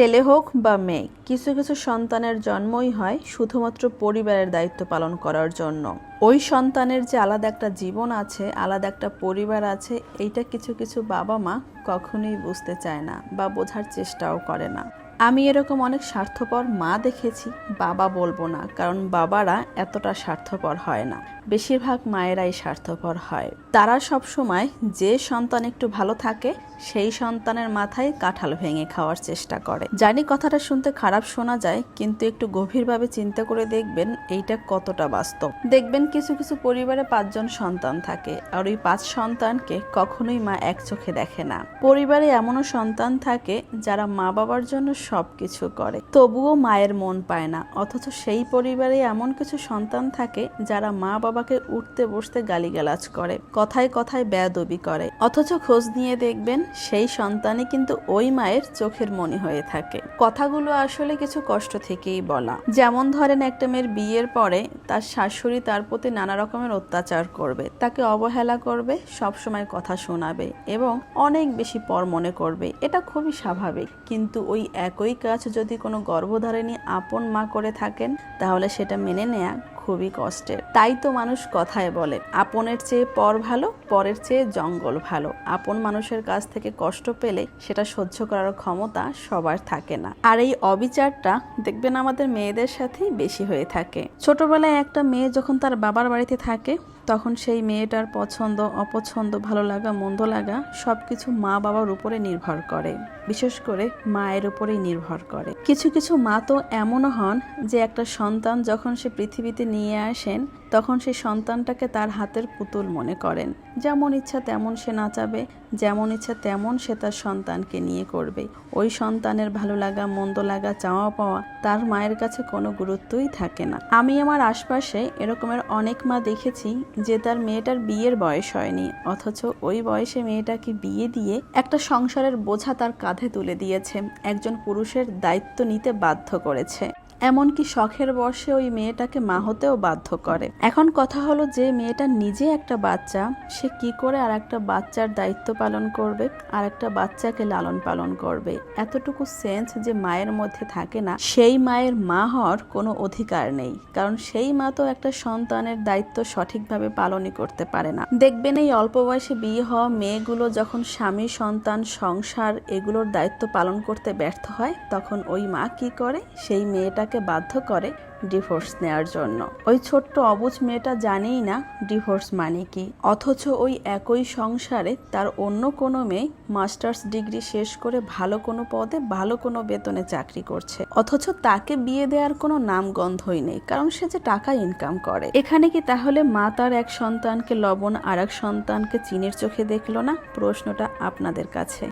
ছেলে হোক বা মেয়ে, কিছু কিছু সন্তানের জন্মই হয় শুধুমাত্র পরিবারের দায়িত্ব পালন করার জন্য। ওই সন্তানের যে আলাদা একটা জীবন আছে, আলাদা একটা পরিবার আছে, এইটা কিছু কিছু বাবা মা কখনোই বুঝতে চায় না বা বোঝার চেষ্টাও করে না। আমি এরকম অনেক স্বার্থপর মা দেখেছি, বাবা বলব না, কারণ বাবারা এতটা স্বার্থপর হয় না। বেশিরভাগ মায়েরাই স্বার্থপর হয়। তারা সব সময় যে সন্তান একটু ভালো থাকে, সেই সন্তানের মাথায় কাঁঠাল ভেঙে খাওয়ার চেষ্টা করে। জানি কথাটা শুনতে খারাপ শোনা যায়, কিন্তু একটু গভীরভাবে চিন্তা করে দেখবেন এইটা কতটা বাস্তব। দেখবেন কিছু কিছু পরিবারে পাঁচজন সন্তান থাকে, আর ওই পাঁচ সন্তানকে কখনোই মা এক চোখে দেখে না। পরিবারে এমনও সন্তান থাকে যারা মা বাবার জন্য সব কিছু করে। তবুও মায়ের মন পায় না। অথচ সেই পরিবারে এমন কিছু সন্তান থাকে যারা মা বাবাকে উঠতে বসতে গালিগালাজ করে, কথায় কথায় বেয়াদবি করে। অথচ খোঁজ নিয়ে দেখবেন, সেই সন্তানই কিন্তু ওই মায়ের চোখের মনি হয়ে থাকে। কথাগুলো আসলে কিছু কষ্ট থেকেই বলা। যেমন ধরেন, একটা মেয়ের বিয়ের পরে তার শাশুড়ি তার প্রতি নানা রকমের অত্যাচার করবে। তাকে অবহেলা করবে, সবসময় কথা শোনাবে এবং অনেক বেশি পর মনে করবে। এটা খুবই স্বাভাবিক। কিন্তু ওই একই কাজ যদি কোনো গর্ভধারিণী আপন মা করে থাকেন তাহলে সেটা মেনে নেয়া খুবই কষ্টের। তাই তো মানুষ কথায় বলে, আপনের চেয়ে পর ভালো, পরের চেয়ে জঙ্গল ভালো। আপন মানুষের কাছ থেকে কষ্ট পেলে সেটা সহ্য করার ক্ষমতা সবার থাকে না। আর এই অবিচারটা দেখবেন আমাদের মেয়েদের সাথেই বেশি হয়ে থাকে। ছোটবেলায় একটা মেয়ে যখন তার বাবার বাড়িতে থাকে, তখন সেই মেয়েটার পছন্দ, অপছন্দ, ভালো লাগা, মন্দ লাগা সব কিছু মা বাবার উপরে নির্ভর করে। বিশেষ করে মায়ের উপরেই নির্ভর করে। কিছু কিছু মা তো এমনও হন যে একটা সন্তান যখন সে পৃথিবীতে নিয়ে আসেন, তখন সেই সন্তানটাকে তার হাতের পুতুল মনে করেন। যেমন ইচ্ছা তেমন সে নাচাবে, যেমন ইচ্ছা তেমন সে তার সন্তানকে নিয়ে করবে। ওই সন্তানের ভালো লাগা, মন্দ লাগা, চাওয়া পাওয়া তার মায়ের কাছে কোনো গুরুত্বই থাকে না। আমি আমার আশপাশে এরকমের অনেক মা দেখেছি যে তার মেয়েটার বিয়ের বয়স হয়নি, অথচ ওই বয়সে মেয়েটাকে বিয়ে দিয়ে একটা সংসারের বোঝা তার কাঁধে তুলে দিয়েছে, একজন পুরুষের দায়িত্ব নিতে বাধ্য করেছে। এমনকি শখের বর্ষে ওই মেয়েটাকে মা হতেও বাধ্য করে। এখন কথা হলো যে মেয়েটা নিজে একটা বাচ্চা, সে কি করে আর একটা বাচ্চার দায়িত্ব পালন করবে আর একটা বাচ্চাকে লালন পালন করবে? এতটুকু সেন্স যে মায়ের মধ্যে থাকে না, সেই মায়ের মা হওয়ার কোনো অধিকার নেই। কারণ সেই মা তো একটা সন্তানের দায়িত্ব সঠিকভাবে পালনই করতে পারে না। দেখবেন এই অল্প বয়সে বিয়ে হওয়া মেয়েগুলো যখন স্বামী, সন্তান, সংসার এগুলোর দায়িত্ব পালন করতে ব্যর্থ হয়, তখন ওই মা কি করে? সেই মেয়েটা তাকে বাধ্য করে ডিভোর্স নেওয়ার জন্য। ওই ছোট্ট অবুজ মেয়েটা জানেই না ডিভোর্স মানে কি। অথচ ওই একই সংসারে তার অন্য কোনো মেয়ে মাস্টার্স ডিগ্রি শেষ করে ভালো কোনো পদে ভালো কোনো বেতনে চাকরি করছে। অথচ তাকে বিয়ে দেওয়ার কোনো নামগন্ধই নেই, কারণ সে যে টাকা ইনকাম করে। এখানে কি তাহলে মা তার এক সন্তানকে লবণ আর এক সন্তানকে চিনের চোখে দেখল না? প্রশ্নটা আপনাদের কাছে।